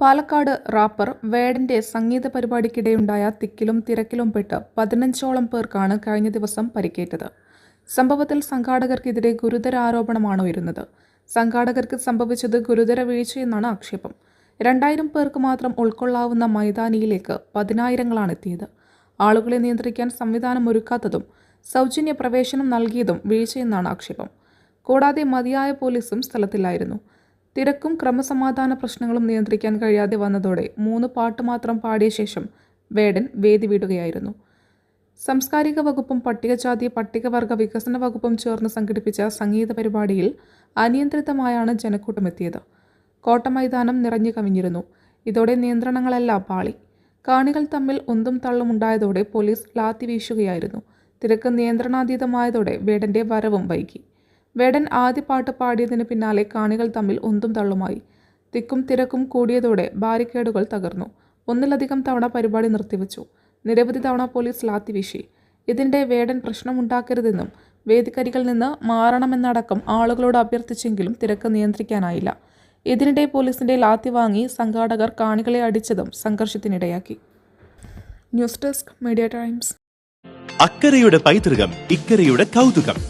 Palakkad wrapper വേടന്റെ സംഗീത പരിപാടിക്കിടെയുണ്ടായ തിക്കിലും തിരക്കിലും പെട്ട് പതിനഞ്ചോളം പേർക്കാണ് കഴിഞ്ഞ ദിവസം പരിക്കേറ്റത്. സംഭവത്തിൽ സംഘാടകർക്കെതിരെ ഗുരുതര ആരോപണമാണ് ഉയരുന്നത്. സംഘാടകർക്ക് സംഭവിച്ചത് ഗുരുതര വീഴ്ചയെന്നാണ് ആക്ഷേപം. രണ്ടായിരം പേർക്ക് മാത്രം ഉൾക്കൊള്ളാവുന്ന മൈതാനിയിലേക്ക് പതിനായിരങ്ങളാണ് എത്തിയത്. ആളുകളെ നിയന്ത്രിക്കാൻ സംവിധാനം ഒരുക്കാത്തതും സൗജന്യ പ്രവേശനം നൽകിയതും വീഴ്ചയെന്നാണ് ആക്ഷേപം. കൂടാതെ മതിയായ പോലീസും സ്ഥലത്തില്ലായിരുന്നു. തിരക്കും ക്രമസമാധാന പ്രശ്നങ്ങളും നിയന്ത്രിക്കാൻ കഴിയാതെ വന്നതോടെ മൂന്ന് പാട്ട് മാത്രം പാടിയ ശേഷം വേടൻ വേദി വിടുകയായിരുന്നു. സാംസ്കാരിക വകുപ്പും പട്ടികജാതി പട്ടികവർഗ വികസന വകുപ്പും ചേർന്ന് സംഘടിപ്പിച്ച സംഗീത പരിപാടിയിൽ അനിയന്ത്രിതമായാണ് ജനക്കൂട്ടം എത്തിയത്. കോട്ടമൈതാനം നിറഞ്ഞു കവിഞ്ഞിരുന്നു. ഇതോടെ നിയന്ത്രണങ്ങളെല്ലാം പാളി. കാണികൾ തമ്മിൽ ഉന്തും തള്ളും ഉണ്ടായതോടെ പോലീസ് ലാത്തി വീശുകയായിരുന്നു. തിരക്ക് നിയന്ത്രണാതീതമായതോടെ വേടന്റെ വരവും വൈകി. വേടൻ ആദ്യ പാട്ട് പാടിയതിന് പിന്നാലെ കാണികൾ തമ്മിൽ ഒന്തും തള്ളുമായി. തിക്കും തിരക്കും കൂടിയതോടെ ബാരിക്കേഡുകൾ തകർന്നു. ഒന്നിലധികം തവണ പരിപാടി നിർത്തിവെച്ചു. നിരവധി തവണ പോലീസ് ലാത്തി വീശി. ഇതിന്റെ വേടൻ പ്രശ്നമുണ്ടാക്കരുതെന്നും വേദിക്കരികൾ നിന്ന് മാറണമെന്നടക്കം ആളുകളോട് അഭ്യർത്ഥിച്ചെങ്കിലും തിരക്ക് നിയന്ത്രിക്കാനായില്ല. ഇതിനിടെ പോലീസിന്റെ ലാത്തി വാങ്ങി സംഘാടകർ കാണികളെ അടിച്ചതും സംഘർഷത്തിനിടയാക്കി. News desk media times. അക്കരയുടെ പൈതൃകം ഇക്കരയുടെ കൗതുകം.